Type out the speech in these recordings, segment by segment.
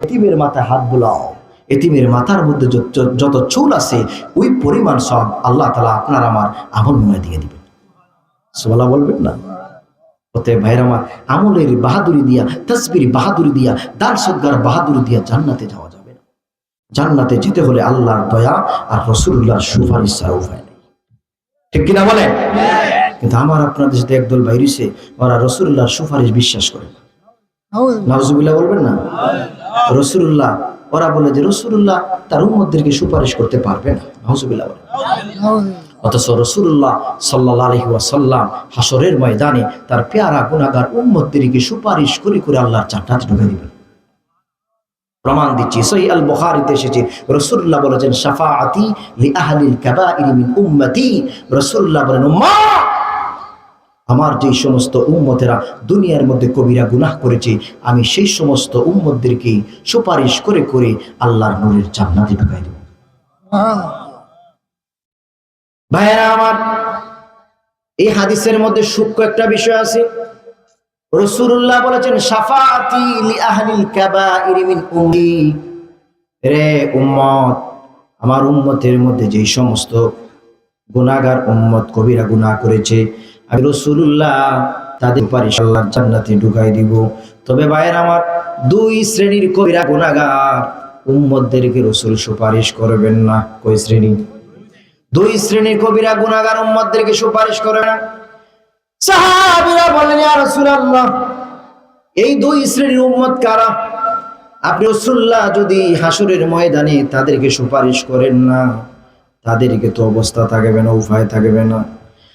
এতিমের মাথায় হাত বোলাও। এতিমের মাথার মধ্যে যত- চুল আছে ওই পরিমাণ সব আল্লাহ তালা আপনার আমার আমল মনে দিয়ে দিবেন। সোলা বলবেন না? অতএব ভাইর আমার আমলের বাহাদুরি দিয়া তসবির বাহাদুরি দিয়া দান সদ্গার বাহাদুরি দিয়া জান্নাতে যাওয়া যাবে না। জান্নাতে যেতে হলে আল্লাহর দয়া আর রসুল্লাহর সুপারিশ ছাড়া উপায় নেই। ঠিক কিনা বলেন? কিন্তু আমার আপনাদের সাথে একদল বাইরিছে ওরা রসুল্লাহর সুপারিশ বিশ্বাস করে। না নাউজুবিল্লাহ বলবেন না? রসুল্লাহ, ওরা বলে যে রসুল্লাহ তার উম্মতদেরকে সুপারিশ করতে পারবে না। অথচ রসুল্লাহ সাল্লাহ ওয়াসাল্লাম হাসরের ময়দানে তার পেয়ারা গুণাগার উম্মতদেরকে সুপারিশ করে করে আল্লাহর জান্নাতে ঢুকে দিবেন। প্রমাণ দিচ্ছি সহি আল বুখারীতে এসেছে, রসুল্লাহ বলেছেন, শাফাআতি লি আহলিল মিন উম্মতি। রসুল্লাহ বলেন, উম্মা! আমার যেই সমস্ত উম্মতেরা দুনিয়ার মধ্যে কবিরা গুনাহ করেছে, আমি সেই সমস্ত উম্মতদেরকে সুপারিশ করে করে আল্লাহর নূরের জান্নাতে ঢুকাই দেব। ভাইয়েরা আমার, এই হাদিসের মধ্যে সূক্ষ্ম একটা বিষয় আছে। রসুল্লাহ বলেছেন সাফাতি আহলিল কাবাইরি মিন উম্মি রে উম্মত, আমার উম্মতের মধ্যে যেই সমস্ত গুনাহগার উম্মত কবিরা গুনাহ করেছে আমি রসুল্লাহ তাদের জান্নাতে ঢুকাই দিব। তবে ভাইয়ের আমার দুই শ্রেণির কবিরা গুনাহগার, উম্মতদেরকে রসুল সুপারিশ করবেন না। কই শ্রেণি? দুই শ্রেণির কবিরা গুনাহগার, উম্মতদেরকে সুপারিশ করে না। বলেন, ইয়া রাসূলুল্লাহ, এই দুই শ্রেণির উম্মত কারা? আপনি রাসূলুল্লাহ যদি হাসরের ময়দানে তাদেরকে সুপারিশ করেন না, তাদেরকে তো অবস্থা থাকবে না, উপায় থাকবে না।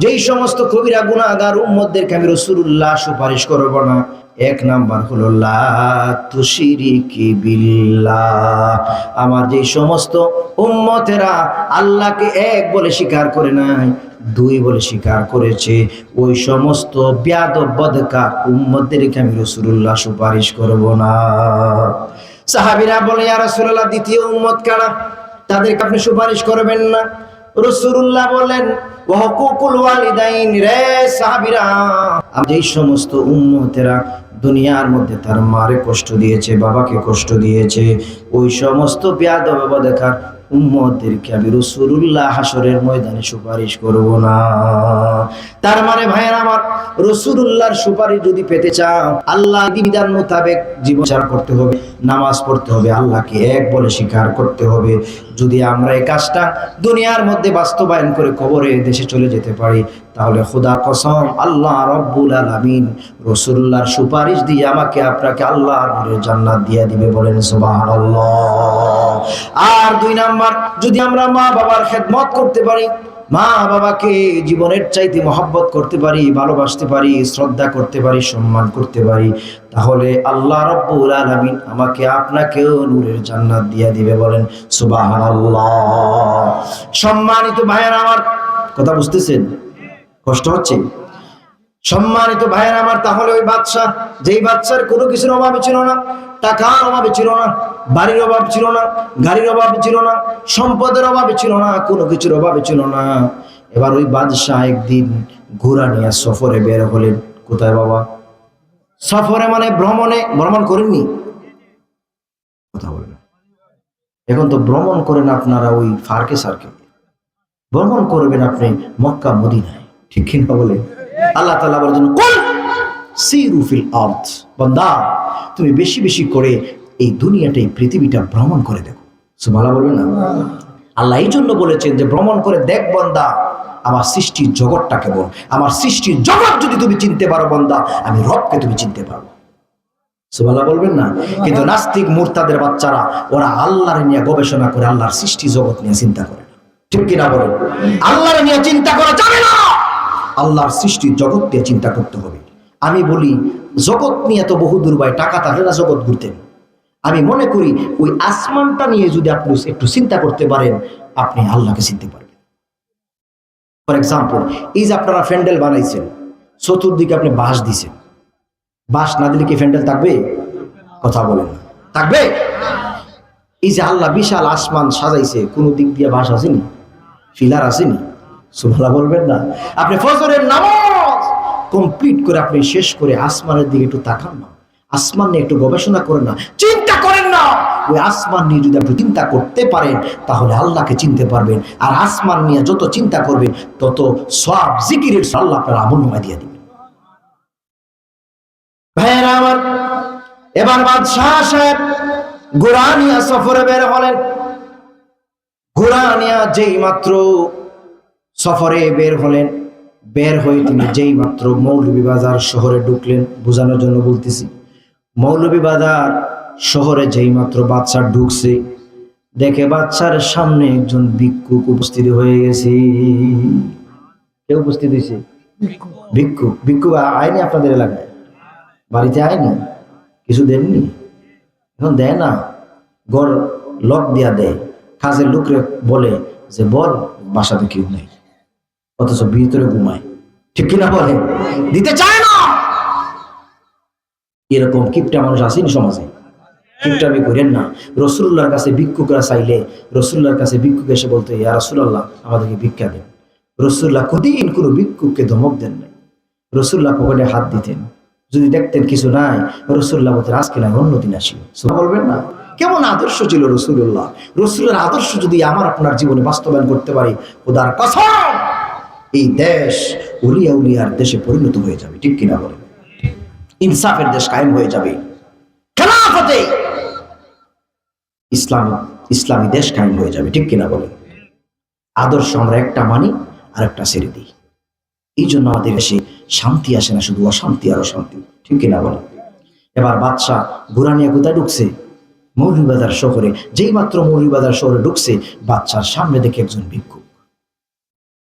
যেই সমস্ত কবিরা গুণাগার উম্মতদেরকে আমি রসুল্লাহ সুপারিশ করব না, এক নাম্বার হলো বিল্লাহ। আমার যেই সমস্ত উম্মতেরা আল্লাহকে এক বলে স্বীকার করে নাই, দুই বলে স্বীকার করেছে, ওই সমস্ত ব্যাদব বদকা উম্মতদেরকে আমি রসুল্লাহ সুপারিশ করব না। সাহাবিরা বলে, ইয়া রাসূলুল্লাহ, দ্বিতীয় উম্মত কারা? তাদেরকে আপনি সুপারিশ করবেন না? রসুল্লাহ বলেন, ওয়াহুকুকুল ওয়ালিদাইন রে যেই সমস্ত উম্মতেরা দুনিয়ার মধ্যে তার মারে কষ্ট দিয়েছে, বাবাকে কষ্ট দিয়েছে, ওই সমস্ত বেয়াদব দেখার উম্মতদেরকে আমি রসুল্লাহ হাসরের ময়দানে সুপারিশ করব না। তার মানে ভাইয়ের আমার রসুল্লাহর সুপারিশ যদি পেতে চাও, আল্লাহ বিধান মোতাবেক জীবন চার করতে হবে, নামাজ পড়তে হবে, আল্লাহকে এক বলে স্বীকার করতে হবে। যদি আমরা এই কাজটা দুনিয়ার মধ্যে বাস্তবায়ন করে কবরে, দেশে চলে যেতে পারি, তাহলে খুদা কসম, আল্লাহ রব্বুল আলামিন রসুল্লাহর সুপারিশ দিয়ে আমাকে আপনাকে আল্লাহ জান্নাত দিয়ে দিবে বলেন সুবহানাল্লাহ। আর দুই নাম্বার, যদি আমরা মা বাবার খেদমত করতে পারি, মা বাবাকে জীবনের চাইতে মহব্বত করতে পারি, ভালোবাসতে পারি, শ্রদ্ধা করতে পারি, সম্মান করতে পারি, তাহলে আল্লাহ রব্বুল আলামিন আমাকে আপনাকেও নূরের জান্নাত দিয়ে দিবে বলেন, সুবহানাল্লাহ। সম্মানিত ভাইয়ের আমার, কথা বুঝতেছেন? কষ্ট হচ্ছে? সম্মানিত ভাইয়ের আমার, তাহলে ওই বাচ্চা যেই বাচ্চার কোনো কিছুর অভাবে ছিল না, টাকার অভাবে ছিল না বাড়ির অভাব ছিল না, গাড়ির অভাবে ছিল না, সম্পদের অভাবে ছিল না, কোনো কিছুর অভাবে ছিল না। এবার ওই বাদশাহ একদিন ঘোরা নিয়ে সফরে বের হলেন। কোথায় বাবা? সফরে মানে ভ্রমণে। ভ্রমণ করেননি? কথা বলবেন। এখন তো ভ্রমণ করেন আপনারা ওই ফার্কে সার্কে। ভ্রমণ করবেন আপনি মক্কা, মদিনায়। ঠিক কিনা বলে? আল্লাহ তালা বলেছেন, কুল সিরু ফিল আর্থ বান্দা, তুমি বেশি বেশি করে এই দুনিয়াটা এই পৃথিবীটা ভ্রমণ করে দেখো। সুমালা বলবে না? আল্লাহ এই জন্য বলেছেন যে ভ্রমণ করে দেখ বন্দা, আমার সৃষ্টির জগৎটা কেমন আমার সৃষ্টির জগৎ যদি তুমি চিনতে পারো বন্দা, আমি রবকে তুমি চিনতে পারো সুবাল্লাহ বলবেন না? কিন্তু নাস্তিক, মূর্তাদের বাচ্চারা, ওরা আল্লাহর নিয়ে গবেষণা করে আল্লাহর সৃষ্টি জগৎ নিয়ে চিন্তা করে। ঠিক কিনা বলেন? আল্লাহর নিয়ে চিন্তা করা যাবে না! আল্লাহর সৃষ্টি জগৎ নিয়ে চিন্তা করতে হবে। আমি বলি, জগৎ নিয়ে তো বহু দূর ভাই, টাকা থাকলে না জগৎ ঘুরতেন আমি মনে করি ওই আসমানটা নিয়ে যদি আপনি একটু চিন্তা করতে পারেন, আপনি আল্লাহকে চিনতে পারেন ফর এক্সাম্পল এই যে আপনারা ফ্যান্ডেল বানাইছেন, চতুর্দিকে আপনি বাঁশ দিছেন। বাঁশ না দিলে কি ফ্যান্ডেল থাকবে? কথা বলেন না। থাকবে? এই যে আল্লাহ বিশাল আসমান সাজাইছে, কোন দিক দিয়ে বাঁশ আসেনি, ফিলার আসেনি সুভালা বলবেন না। আপনি ফজরের নামাজ কমপ্লিট করে আপনি শেষ করে আসমানের দিকে একটু তাকান না। আসমান নিয়ে একটু গবেষণা করেন না। চিন্তা করেন না। ওই আসমান নিয়ে যদি আপনি চিন্তা করতে পারেন, তাহলে আল্লাহকে চিনতে পারবেন। আর আসমান নিয়ে যত চিন্তা করবেন, তত সব জিকিরের আল্লাহ আপনার আমলনামায় দিয়ে দিবেন। ভাইয়েরা আমার, এবার বাদশাহ সাহেব গোরানিয়া সফরে বের হলেন। গোরানিয়া যেই মাত্র সফরে বের হলেন, বের হয়ে তিনি যেই মাত্র মৌলভীবাজার শহরে ঢুকলেন, বোঝানোর জন্য বলতেছি। মৌলভীবাজার শহরে যেই মাত্র বাচ্চা ঢুকছে, দেখে বাচ্চার সামনে একজন ভিক্ষুক উপস্থিত হয়ে গেছে। কে উপস্থিত হয়েছে? ভিক্ষুক। ভিক্ষুক আয়নি আপনাদের এলাকায়? বাড়িতে আয়নি কিছু দেননি? এখন দেয় না। গড় লক দিয়া দেয়। কাজের লোকরে বলে যে, বল, বাসাতে কেউ নেই। অথচ ভিতরে ঘুমায়। ঠিক কিনা বলে? দিতে চায় না! এরকম কিপটা মানুষ আসেনি সমাজে? কিপটামি করেন না। রসুল্লাহর কাছে ভিক্ষুকরা চাইলে, রসুল্লাহর কাছে ভিক্ষুক এসে বলতে, ইয়া রসুল্লাহ আমাদেরকে ভিক্ষা দেন। রসুল্লাহ কদিন কোনো ভিক্ষুককে ধমক দেন নাই। রসুল্লাহ পকেটে হাত দিতেন। যদি দেখতেন কিছু নাই, রসুল্লাহ বলতেন, আজকে নাই অন্য দিন সুবহান বলবেন না? কেমন আদর্শ ছিল রসুল্লাহ রসুলের আদর্শ যদি আমার আপনার জীবনে বাস্তবায়ন করতে পারি ওদার কসম, এই দেশ উলিয়া উলিয়ার দেশে পরিণত হয়ে যাবে। ঠিক কিনা বলেন? ইনসাফের দেশ কায়েম হয়ে যাবে। খেলাফতে ইসলামী ইসলামী দেশ কায়েম হয়ে যাবে, ঠিক কিনা বলেন? আদর্শ আমরা একটা মানি আর একটা ছেড়ে দিই। এই জন্য আমাদের দেশে শান্তি আসে না, শুধু অশান্তি আর অশান্তি, ঠিক কিনা বলেন? এবার বাদশাহ গুরানিয়া কোথায় ঢুকছে? মৌলভীবাজার শহরে, যেই মাত্র মৌলভীবাজার শহরে ঢুকছে বাচ্চার সামনে দেখে একজন ভিক্ষুক।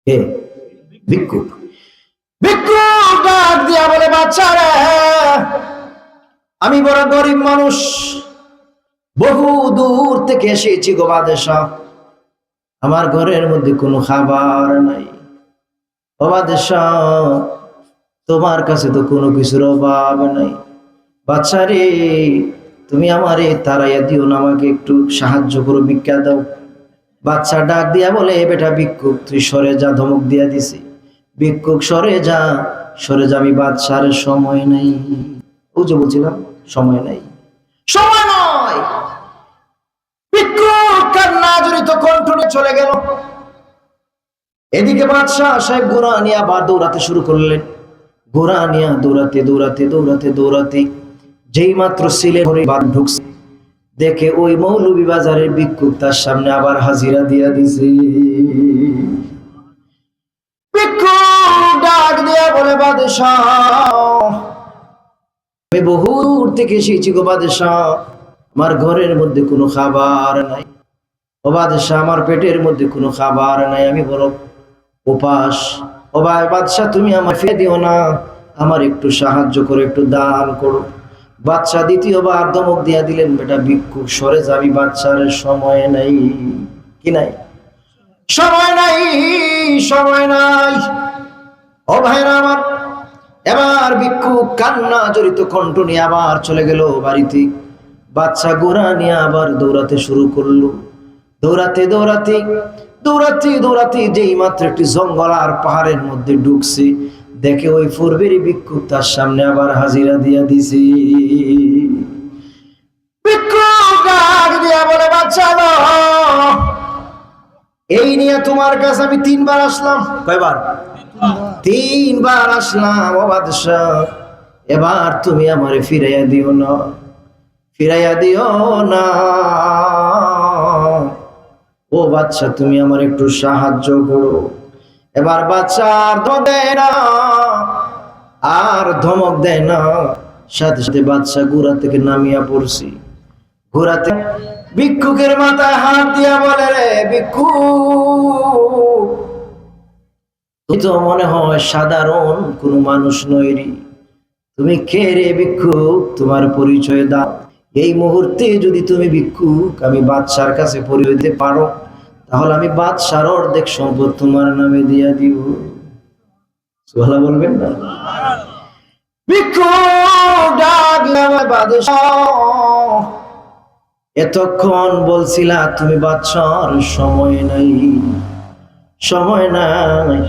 কে? ভিক্ষুক। ভিক্ষুক! ডাক দিয়া বলে, বাচ্চারা, আমি বড় গরিব মানুষ। বহু দূর থেকে এসেছি গো বাদেশা। আমার ঘরের মধ্যে কোনো খাবার নাই। বাদেশা, তোমার কাছে তো কোনো কিছুর অভাব নাই। বাচ্চা রে তুমি আমারে তারাইয়া দিও না, আমাকে একটু সাহায্য করো, ভিক্ষা দাও। বাচ্চা ডাক দিয়া বলে বেটা ভিক্ষুক, তুই সরে যা, ধমক দিয়া দিছি। ভিক্ষুক সরে যা সরে যা আমি বাদশার সময় নাই। ও যে বলছিলাম, সময় নাই। সময় দৌড়াতে দৌড়াতে দৌড়াতে দৌড়াতে যেই মাত্র সিলে ঢুকছে। দেখে ওই মৌলভী বাজারের ভিক্ষুক তার সামনে আবার হাজিরা দিয়া দিছে। আমি থেকে এসেছি গো বাদশাহ। আমার ঘরের মধ্যে কোনো খাবার নাই। ও বাদশাহ, আমার পেটের মধ্যে কোনো খাবার নাই। আমি উপাস। ও বাদশাহ, তুমি আমার দিও না। আমার একটু সাহায্য করো, একটু দান করো। বাচ্চা দ্বিতীয়বার ধমক দিয়া দিলেন, বেটা ভিক্ষু সরে যাবি বাচ্চার সময় নাই। কি নাই? সময় নাই সময় নাই। ও ভাইরা আমার, এবার ভিক্ষু কান্না, জড়িত কণ্ঠ নিয়ে আবার চলে গেল বাড়িতে। বাচ্চা গোড়া নিয়ে আবার দৌড়াতে শুরু করল। দৌড়াতে দৌড়াতে দৌড়াতে দৌড়াতে যেই মাত্র একটি জঙ্গল আর পাহাড়ের মধ্যে ঢুকছে, দেখে ওই পূর্বের ভিক্ষুক তার সামনে আবার হাজিরা দিয়া দিছে। ভিক্ষুক দিয়া বলে, বাচ্চা এই নিয়ে তোমার কাছে আমি তিনবার আসলাম। কয়বার? তিনবার আসলাম, ও বাদশাহ। এবার তুমি আমারে ফিরাইয়া দিও না। ফিরাইয়া দিও না। ও বাচ্চা তুমি আমার একটু সাহায্য করো। এবার বাচ্চা আর দেয় না, আর ধমক দেয় না। সাথে সাথে বাচ্চা গোড়া থেকে নামিয়া পড়ছি। ঘোরাতে ভিক্ষুকের মাথায় হাত দিয়া বলে রে ভিক্ষুক তুমি তো মনে হয় সাধারণ কোন মানুষ নইরি তুমি কে রে ভিক্ষুক তোমার পরিচয় দাও। এই মুহূর্তে যদি তুমি ভিক্ষুক, আমি বাচ্চার কাছে পরিচয় দিতে পারো। তাহলে আমি বাদশার অর্ধেক সম্পদ তোমার নামে দিয়া দিব। সুবহানাল্লাহ বলবেন না? ভিক্ষু ডাকলে আমায় বাদশাহ। এতক্ষণ বলছিলা, তুমি বাদশার সময় নাই সময় নাই।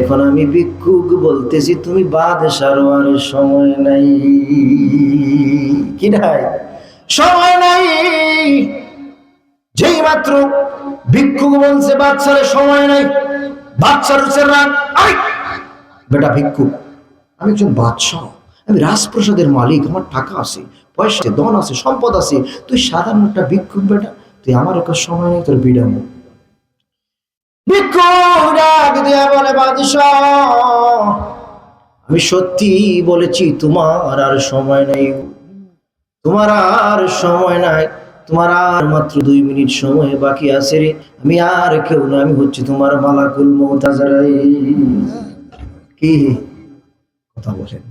এখন আমি ভিক্ষুক বলতেছি, তুমি বাদশার আর সময় নাই। কি নাই? সময় নাই। যেই মাত্র ভিক্ষুক বলছে বাচ্চার সময় নাই। বাচ্চার হচ্ছে রাগ! বেটা ভিক্ষুক, আমি একজন বাদশাহ, আমি রাজপ্রসাদের মালিক, আমার টাকা আছে। পয়সা ধন আছে, সম্পদ আছে, তুই সাধারণ একটা ভিক্ষুক বেটা, তুই আমার একটা সময় নেই তোর বিড়ামো আমি সত্যি বলেছি, তোমার আর সময় নেই। তোমার আর সময় নাই। তোমার আর মাত্র দুই মিনিট সময় বাকি আছে রে। আমি আর কেউ না আমি হচ্ছে তোমার মালাকুল মৌতাজারাই কি? কথা বলেন।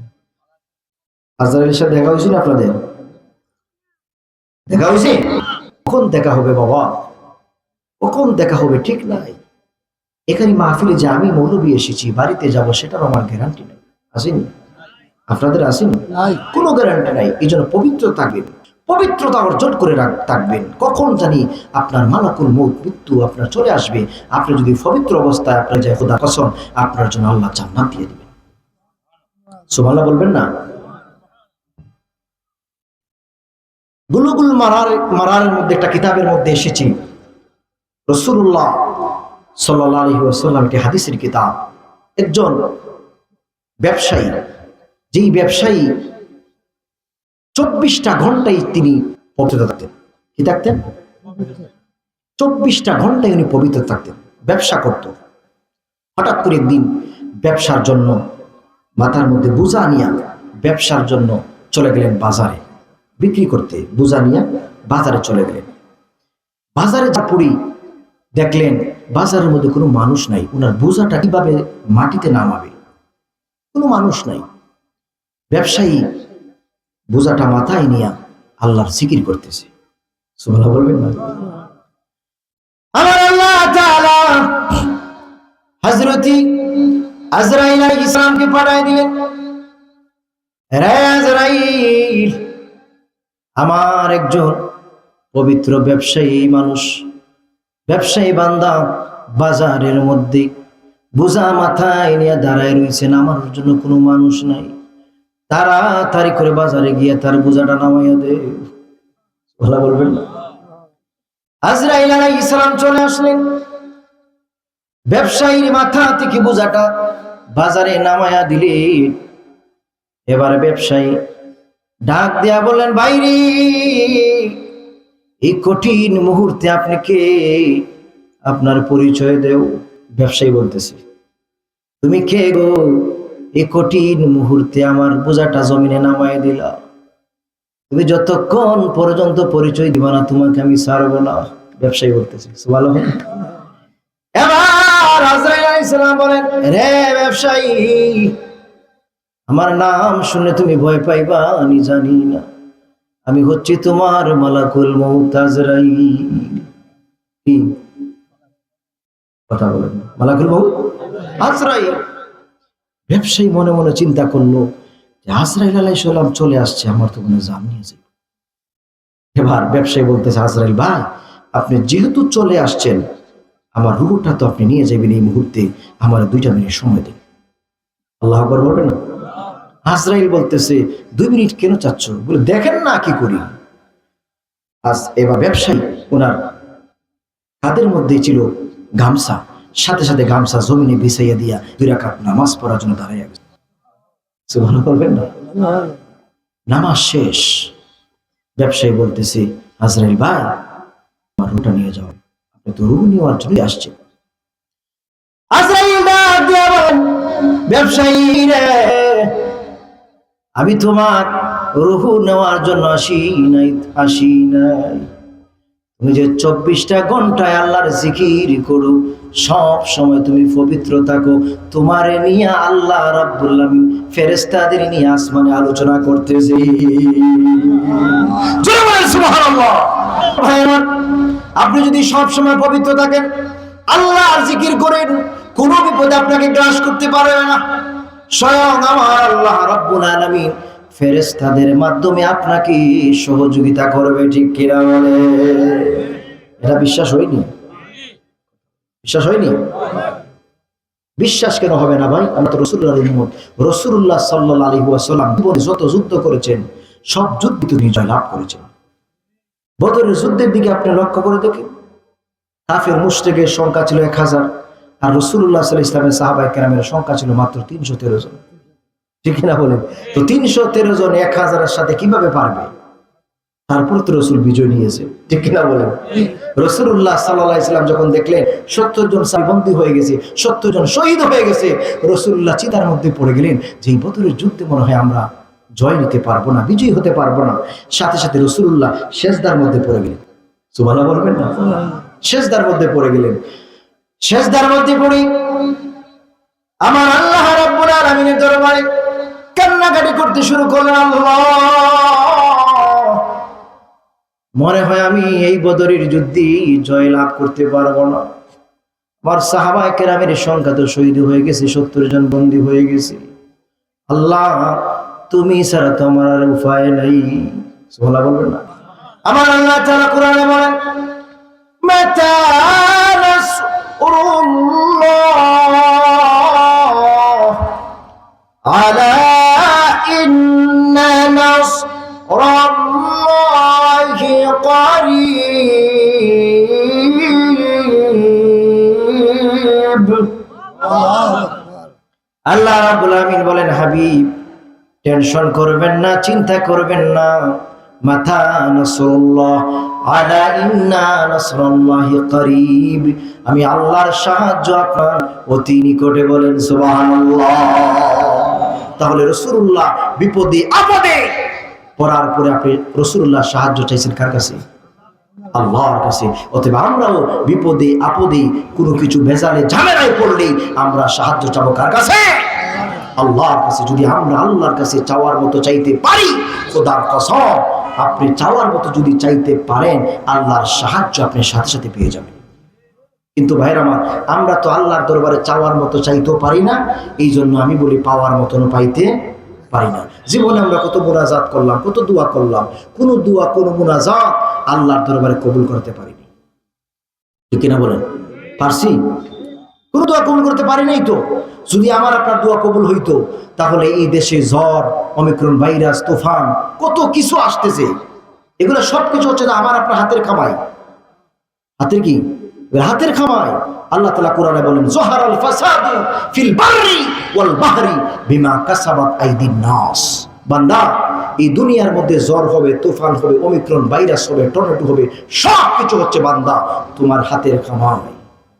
আজরাইলের সাথে দেখা হয়েছিল আপনাদের? দেখা হয়েছে? কখন দেখা হবে বাবা? কখন দেখা হবে? ঠিক নাই। এখানে মাহফিলে যে আমি মৌলবী এসেছি বাড়িতে যাব সেটার আমার গ্যারান্টি নেই। আসেনি? আপনাদের আসেনি? নাই। কোনো গ্যারান্টি নাই। এই জন্য পবিত্র থাকবেন। পবিত্রতা অর্জন করে রাখ- থাকবেন। কখন জানি আপনার মালাকুল মৌত মৃত্যু আপনার চলে আসবে। আপনি যদি পবিত্র অবস্থায় আপনার যায় খোদা কসম আপনার জন্য আল্লাহ জান্নাত দিয়ে দেবেন। সুবহানাল্লাহ বলবেন না? বুলুগুল মারার মারারের মধ্যে একটা কিতাবের মধ্যে এসেছি। রসুল্লাহ সাল্লাহ আলহি আসাল্লাম একটি হাদিসের কিতাব। একজন ব্যবসায়ী, যেই ব্যবসায়ী চব্বিশটা ঘন্টাই তিনি পবিত্র থাকতেন। কি থাকতেন? চব্বিশটা ঘন্টায় উনি পবিত্র থাকতেন, ব্যবসা করত। হঠাৎ করে একদিন ব্যবসার জন্য মাথার মধ্যে বোঝা নিয়ে ব্যবসার জন্য চলে গেলেন বাজারে। বিক্রি করতে বোঝা নিয়ে বাজারে চলে গেলেন। বাজারে পড়ি দেখলেন, বাজারের মধ্যে কোনো মানুষ নাই। ওনার বোঝাটা কীভাবে মাটিতে নামাবে? কোনো মানুষ নাই। ব্যবসায়ী বোঝাটা মাথায় নিয়ে আল্লাহর জিকির করতেছে। সুবহানাল্লাহ বলবেন না? আমার আল্লাহ হযরতি আজরাইল আলাইহিস সালামকে পাঠায় দিলেন। রে আমার একজন পবিত্র ব্যবসায়ী মানুষ, ব্যবসায়ী বান্দা বাজারের মধ্যে বোঝা মাথায় নিয়ে দাঁড়ায় রয়েছেন। আমার জন্য কোনো মানুষ নাই। তাড়াতাড়ি করে বাজারে গিয়ে তার বোঝাটা নামাইয়া দে ভালো বলবেন না? আজরাইল আলাইহিস সালাম চলে আসলেন। ব্যবসায়ীর মাথা থেকে বোঝাটা বাজারে নামায়া দিলে এবারে ব্যবসায়ী ডাক দেয়া বললেন, বাইরে, এই কঠিন মুহূর্তে আপনি কে? আপনার পরিচয় দেও। ব্যবসায়ী বলতেছে, তুমি কে গো? এই কঠিন মুহূর্তে আমার বোঝাটা জমিনে নামায় দিলা। তুমি যতক্ষণ পর্যন্ত পরিচয় দিবা না, তোমাকে আমি ছাড়বো না। ব্যবসায়ী বলতেছে ভালো এবার বলেন, রে ব্যবসায়ী আমার নাম শুনে তুমি ভয় পাইবা, আমি জানি না। আমি হচ্ছি তোমার মালাকুল মৌত আজরাইল। কি? কথা বলেন। মালাকুল মৌত আজরাইল। ব্যবসায়ী মনে মনে চিন্তা করল যে আজরাইল আলাই সাল্লাম চলে আসছে, আমার তো কোনো জান নিয়ে এবার ব্যবসায়ী বলতেছে, আজরাইল ভাই, আপনি যেহেতু চলে আসছেন, আমার রুহুটা তো আপনি নিয়ে যাবেন এই মুহূর্তে, আমার দুইটা মিনিট সময় দিন। আল্লাহ বলবেন না? আজরাইল বলতেছে দুই মিনিট কেন চাচ্ছ? বলে দেখেন না কি করি। আজ এবার ব্যবসায়ী ওনার কাদের মধ্যে ছিল গামছা সাথে সাথে গামছা জমিনে বিছাইয়া দিয়া দুই রাকাত নামাজ পড়ার জন্য দাঁড়াইয়া গেছে। সুবহানাল্লাহ বলবেন না? নামাজ শেষ। ব্যবসায়ী বলতেছে আজরাইল ভাই আমার রুটা নিয়ে যাও। আপনি তো রু নেওয়ার জন্য বলেন, ব্যবসায়ী রে আমি তোমার রুহু নেওয়ার জন্য আসি নাই আসি নাই। তুমি যে চব্বিশটা ঘন্টায় আল্লাহর জিকির করো সব সময় তুমি পবিত্র থাকো তোমারে নিয়ে আল্লাহ রাব্বুল আলামিন ফেরেশতাদের নিয়ে আসমানে আলোচনা আমার, আপনি যদি সব সময় পবিত্র থাকেন আল্লাহর জিকির করেন কোনো বিপদে আপনাকে গ্রাস করতে পারবে না। স্বয়ং আমার আল্লাহ রব্বুল আলামিন ফেরেশতাদের মাধ্যমে আপনাকে সহযোগিতা করবে, ঠিক কিনা বলে? এটা বিশ্বাস হয়নি? বিশ্বাস হয়নি? বিশ্বাস কেন হবে না ভাই? আমরা তো রসুল্লাহ উম্মত রসুল্লাহ সাল্লাহ আলী ওয়াসাল্লাম জীবনে যত যুদ্ধ করেছেন, সব যুদ্ধ তিনি জয় লাভ করেছেন। বদরের যুদ্ধের দিকে আপনি লক্ষ্য করে দেখেন। কাফের মুশরিকের সংখ্যা ছিল এক হাজার। আর রসুল্লাহ সাল্লাহ ইসলামের সাহাবাই কেরামের সংখ্যা ছিল মাত্র তিনশো তেরো জন। ঠিক না বলেন? তো তিনশো তেরো জন এক হাজারের সাথে কীভাবে পারবে? তারপর তো রসুল বিজয় নিয়েছে। ঠিক কিনা বলেন? রসুল্লাহ সাল্লাহ ইসলাম যখন দেখলেন সত্তর জন সাইবন্দী হয়ে গেছে, সত্তর জন শহীদ হয়ে গেছে রসুল্লাহ চিতার মধ্যে পড়ে গেলেন যে এই বদরের যুদ্ধে মনে হয় আমরা জয় নিতে পারব না, বিজয়ী হতে পারব না। সাথে সাথে রসুল্লাহ শেষদার মধ্যে পড়ে গেলেন। সুবানা বলবেন না? শেষদার মধ্যে পড়ে গেলেন। শেষদার মধ্যে পড়ে। আমার আল্লাহ রাব্বুল আলামিনের দরবারে কান্নাকাটি করতে শুরু করলেন, আল্লাহ। মনে হয় আমি এই বদরের যুদ্ধে জয় লাভ করতে পারব না। আমার সাহাবা কেরামের সংখ্যা তো শহীদ হয়ে গেছে, সত্তর জন বন্দী হয়ে গেছে। আল্লাহ, তুমি ছাড়া তো আমার আর উপায় নাই। সোহলা বলবেন না। আমার আল্লাহ তারা কোরআনে বলেন, মাতা আল্লাহ বলেন, হাবিব, টেনশন করবেন না, চিন্তা করবেন না। আমি আল্লাহর সাহায্য আপনার অতি নিকটে বলেন তাহলে রাসূলুল্লাহ বিপদে, আপদে পড়ার পরে আপনি রাসূলুল্লাহ সাহায্য চাইছেন কার কাছে? আল্লাহর কাছে। অতএব আমরাও বিপদে, আপদে কোনো কিছু ভেজালে ঝামেলায় পড়লে আমরা সাহায্য চাবো কার কাছে? আল্লাহর কাছে, যদি আমরা আল্লাহর কাছে চাওয়ার মতো চাইতে পারি, খোদার কসম, আপনি চাওয়ার মতো যদি চাইতে পারেন, আল্লাহর সাহায্য আপনি সাথে সাথে পেয়ে যাবেন। কিন্তু ভাইরা আমার, আমরা তো আল্লাহর দরবারে চাওয়ার মতো চাইতেও পারি না এই জন্য আমি বলি পাওয়ার মতন পাইতে পারি না। জীবনে আমরা কত মোনাজাত করলাম, কত দোয়া করলাম, কোন দোয়া, কোন মোনাজাত আল্লাহর দরবারে কবুল করতে পারিনি। কিনা বলেন? পারছি? কোন দোয়া কবুল করতে পারি নাই তো। যদি আমার আপনার দোয়া কবুল হইতো, তাহলে এই দেশে জ্বর অমিক্রণ ভাইরাস, তুফান, কত কিছু আসতেছে। এগুলো সব কিছু হচ্ছে না আমার আপনার হাতের কামাই হাতের কি? হাতের খামাই। আল্লাহ তালা কোরআনে বলেন, জোহার আল ফাসাদু ফিল বাররি ওয়াল বাহরি বিমা কাসাবাত আইদিন নাস। বান্দা, এই দুনিয়ার মধ্যে জ্বর হবে, তুফান হবে অমিক্রণ ভাইরাস হবে, টর্নেডো হবে সব কিছু হচ্ছে বান্দা, তোমার হাতের খামাই।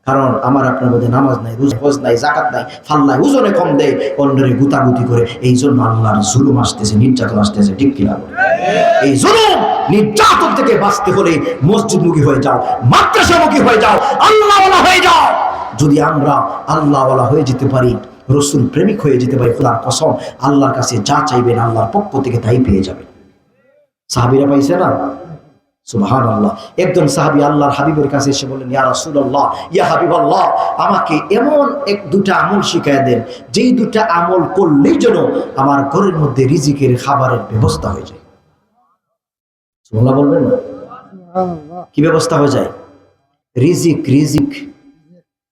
কারণ আমার আপনার মধ্যে নামাজ নাই, রোজা নাই জাকাত নাই ফাল্লাই ওজনে কম দেয়। অন্যরে গুতাগুতি করে, এই জন্য আল্লাহর জুলুম আসতেছে, নির্যাতন আসতেছে, ঠিক কিনা এই জুলুম নির্যাতন থেকে বাঁচতে হলে মসজিদমুখী হয়ে যাও, মাদ্রাসামুখী হয়ে যাও, আল্লাহওয়ালা হয়ে যাও। যদি আমরা আল্লাহওয়ালা হয়ে যেতে পারি, রসুল প্রেমিক হয়ে যেতে পারি, খোদার কসম, আল্লাহর কাছে যা চাইবেন আল্লাহর পক্ষ থেকে তাই পেয়ে যাবেন। সাহাবিরা পাইছে না? সুবহান আল্লাহ একজন সাহাবি আল্লাহর হাবিবের কাছে এসে বললেন ইয়া রাসূলুল্লাহ ইয়া হাবিবাল্লাহ আমাকে এমন এক দুটা আমল শিখায় দেন যেই দুটা আমল করলেই যেন আমার ঘরের মধ্যে রিজিকের খাবারের ব্যবস্থা হয়ে যায়। সুবহানাল্লাহ বলবেন না? কি ব্যবস্থা হয়ে যায়? রিজিক রিজিক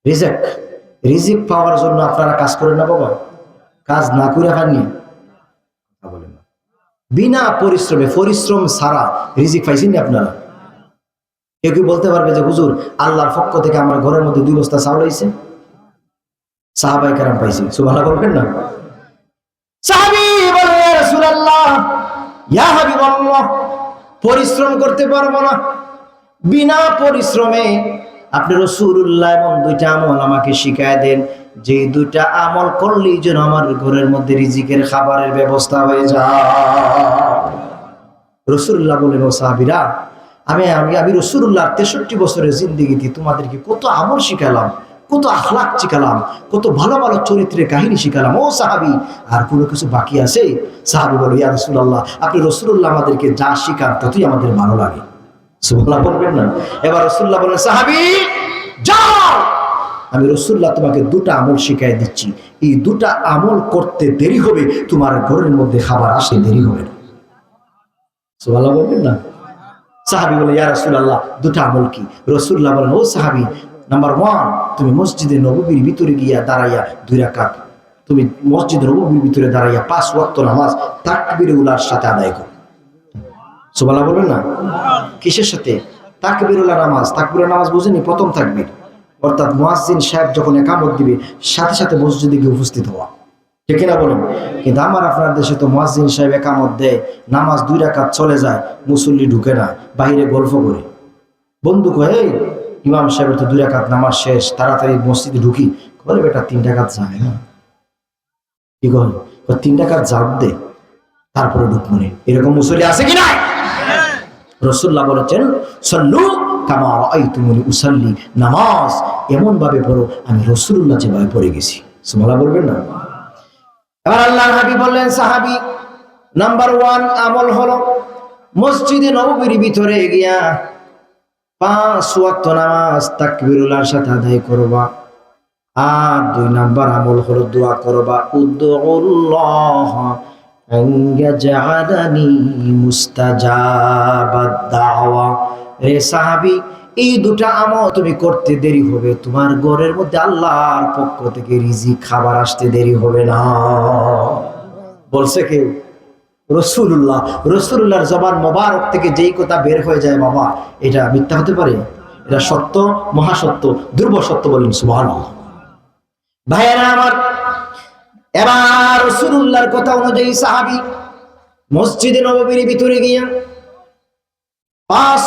রিজেক। রিজিক পাওয়ার জন্য আপনারা কাজ করেন না বাবা? কাজ না করে খাননি? বিনা পরিশ্রমে, পরিশ্রম ছাড়া রিজিক পাইছেন আপনারা? কেউ কি বলতে পারবে যে, হুজুর, আল্লাহর পক্ষ থেকে আমার ঘরের মধ্যে দুই বস্তা চাউল হয়েছে সাহাবাই কারাম পাইছি সুবহানাল্লাহ বলবেন না? পরিশ্রম করতে পারব না। বিনা পরিশ্রমে আপনি রসুল্লাহ এবং দুইটা আমল আমাকে শিখায় দেন। যে দুইটা আমল করলেই যেন আমার ঘরের মধ্যে রিজিকের খাবারের ব্যবস্থা হয়ে যায়। রসুল্লাহ বলেন ও সাহাবিরা, আমি আমি আমি রসুল্লাহ তেষট্টি বছরের জিন্দিগিতে তোমাদেরকে কত আমল শিখালাম, কত আখলাক শিখালাম, কত ভালো ভালো চরিত্রের কাহিনী শিখালাম। ও সাহাবি, আর কোনো কিছু বাকি আছে? সাহাবি বলো, ইয়া রসুল্লাহ, আপনি রসুল্লাহ আমাদেরকে যা শিখান ততই আমাদের ভালো লাগে। সুবহানাল্লাহ বলবেন না। এবার রসুল্লাহ বলেন সাহাবি, যাও! আমি রসুল্লাহ তোমাকে দুটা আমল শিখাই দিচ্ছি। এই দুটা আমল করতে দেরি হবে, তোমার ঘরের মধ্যে খাবার আসে দেরি হবে না। বলবেন না? সাহাবি বলে, ইয়া রাসূলুল্লাহ, দুটা আমল কি? রসুল্লাহ বলেন, ও সাহাবি, নাম্বার ওয়ান, তুমি মসজিদে নববীর ভিতরে গিয়া দাঁড়াইয়া দুই রাকাত, তুমি মসজিদ নববীর ভিতরে দাঁড়াইয়া পাঁচ ওয়াক্ত নামাজ তাকবীর উলার সাথে আদায় করো। সুবহানাল্লাহ বলবেন না? কিসের সাথে? তাকবীরুল্লাহ নামাজ। তাকবীরুল নামাজ বুঝেনি? প্রথম তাকবীর। অর্থাৎ মুয়াজ্জিন সাহেব যখন একামত দিবে সাথে সাথে মসজিদে গিয়ে উপস্থিত হওয়া। ঠিক কিনা বলেন? কিন্তু আমার আপনার দেশে তো মুয়াজ্জিন সাহেব একামত দেয় নামাজ দুই রাকাত চলে যায় মুসল্লি ঢুকে না বাইরে গল্প করে। বন্ধু কয়ে ইমাম সাহেবের তো দুই রাকাত নামাজ শেষ তাড়াতাড়ি মসজিদে ঢুকি। বলে বেটা তিন টাকাত যায় না। কি কয়, তিন টাকাত জাপ দে তারপরে ঢুকমনে এরকম মুসল্লি আছে কি না রসুল্লাহ বলেছেন সল্লু কামা রাআইতুমুনি উসাল্লি, নামাজ। এমন ভাবে পড়ো, আমি রসুল্লাহ যেভাবে পড়ে গেছি। সুমালা বলবেন না? এবার আল্লাহ হাবি বললেন, সাহাবি, নাম্বার ওয়ান আমল হলো, মসজিদে নববীর ভিতরে গিয়া পাঁচ ওয়াক্ত নামাজ তাকবীরুল্লাহর সাথে আদায় করবা। আর দুই নাম্বার আমল হলো, দোয়া করবা উদ্দুল্লাহ মুস্তাজাবাদ দাওয়া। রে সাহাবি, এই দুটা আমল তুমি করতে দেরি হবে। তোমার ঘরের মধ্যে আল্লাহর পক্ষ থেকে রিজিক খাবার আসতে দেরি হবে না। বলছে কেউ রসুল্লাহ রসুল্লাহর জবান মোবারক থেকে যেই কথা বের হয়ে যায়, বাবা, এটা মিথ্যা হতে পারে? এটা সত্য, মহাসত্য, দুর্ব সত্য বলেন সুবহান ভাইয়েরা আমার, এবার রসুল্লাহর কথা অনুযায়ী সাহাবি, মসজিদে নববীর ভিতরে গিয়া পাঁচ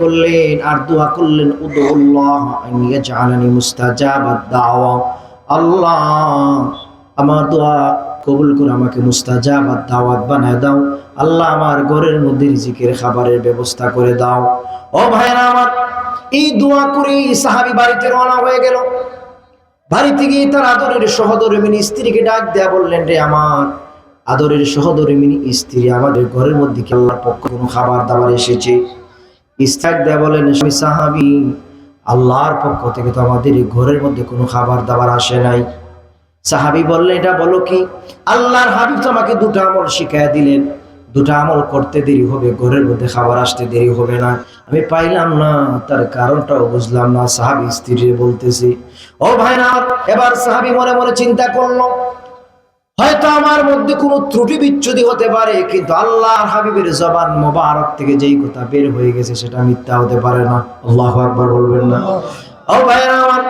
করলেন, আর দোয়া করলেন আল্লাহ, আমার দোয়া কবুল করে আমাকে দাওয়াত বানায় দাও। আল্লাহ, আমার ঘরের মধ্যে রিজিকের খাবারের ব্যবস্থা করে দাও। ও ভাইরা আমার, এই দোয়া করে সাহাবি বাড়িতে রওনা হয়ে গেল। বাড়িতে গিয়ে তার আদরের সহদরমিনী স্ত্রীকে ডাক দেয়া বললেন, রে আমার আদরের সহদরমিনী স্ত্রী আমাদের ঘরের মধ্যে কি আল্লাহর পক্ষ কোনো খাবার দাবার এসেছে। ইস্তাক দেয়া বলেন, স্বামী সাহাবি, আল্লাহর পক্ষ থেকে তো আমাদের এই ঘরের মধ্যে কোনো খাবার দাবার আসে নাই। সাহাবি বললেন, এটা বলো কি? আল্লাহর হাবিব তো আমাকে দুটো আমল শিখাইয়া দিলেন। দুটো আমল করতে দেরি হবে, ঘরের মধ্যে খাবার আসতে দেরি হবে না। আমি পাইলাম না, তার কারণটাও বুঝলাম না। সাহাবি স্ত্রী বলতেছি, ও ভাই না এবার সাহাবি মনে মনে চিন্তা করল হয়তো আমার মধ্যে কোনো ত্রুটি বিচ্ছুতি হতে পারে, কিন্তু আল্লাহর হাবিবের জবান মোবারক থেকে যেই কথা বের হয়ে গেছে সেটা মিথ্যা হতে পারে না। আল্লাহ একবার বলবেন না। ও ভাইরা আমার,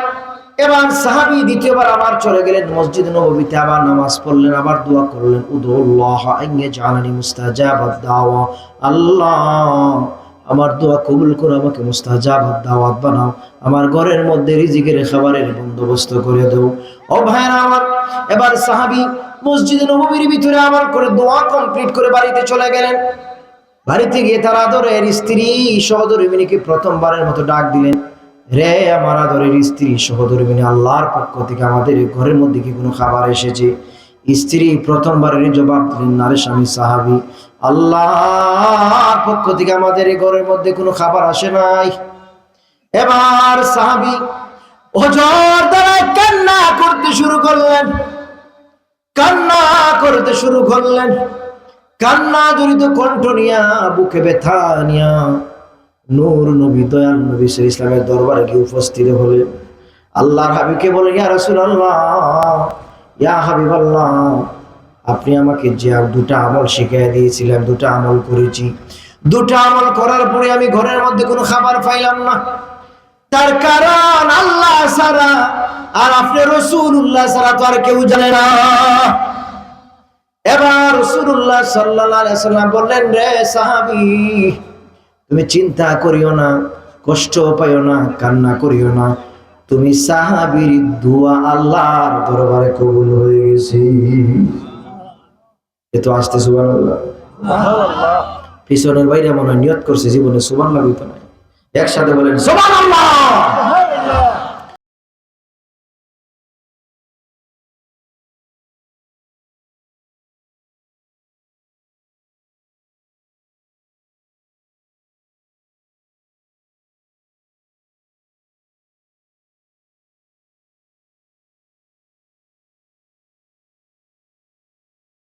এবার সাহাবি দ্বিতীয়বার আবার চলে গেলেন মসজিদ নববীতে, আবার নামাজ পড়লেন, আবার দোয়া করলেন উদুল্লাহ জানানি মুস্তাজাবাদ দাওয়া। আল্লাহ, আমার দোয়া কবুল করে আমাকে মুস্তাজাবাদ দাওয়াত বানাও, আমার ঘরের মধ্যে রিজিকের খাবারের বন্দোবস্ত করে দেও। ও ভাইরা আমার, এবার সাহাবি মসজিদে নববীর ভিতরে আমার করে দোয়া কমপ্লিট করে বাড়িতে চলে গেলেন। বাড়িতে গিয়ে তার আদরের স্ত্রী সহদরমিনীকে প্রথমবারের মতো ডাক দিলেন। রে আমার আদরের স্ত্রী সহদরমিনী, আল্লাহর পক্ষ থেকে আমাদের ঘরের মধ্যে কি কোনো খাবার এসেছে? স্ত্রী প্রথমবারের জবাব দিলেন নারে স্বামী সাহাবি, আল্লাহর পক্ষ থেকে আমাদের এই ঘরের মধ্যে কোনো খাবার আসে নাই। এবার সাহাবি ওজর দ্বারা কান্না করতে শুরু করলেন। কান্না করতে শুরু করলেন। কান্না জড়িত কণ্ঠ নিয়া, বুকে ব্যথা নিয়া নূর নবী, দয়াল নবী সে ইসলামের দরবারে গিয়ে উপস্থিত হলেন। আল্লাহর হাবিবকে বলে ইয়া রাসূলুল্লাহ, ইয়া হাবিবাল্লাহ, আপনি আমাকে যে দুটা আমল শিখিয়ে দিয়েছিলেন, দুটা আমল করেছি। দুটা আমল করার পরে আমি ঘরের মধ্যে কোনো খাবার পাইলাম না। তার কারণ আল্লাহ সারা আর আপনি রসুল্লাহ সারা তো আর কেউ জানে না। এবার রসুল্লাহ সাল্লাহ সাল্লাম বললেন রে সাহাবি তুমি চিন্তা করিও না কষ্ট পাইও না কান্না করিও না। তুমি সাহাবির দোয়া আল্লাহর দরবারে কবুল হয়ে গেছি। এ তো আসতে সুবান পিছনের বাইরে মনে হয় নিয়ত করছে জীবনে সুবান লাগবে তো নাই একসাথে বলেন সুবান আল্লাহ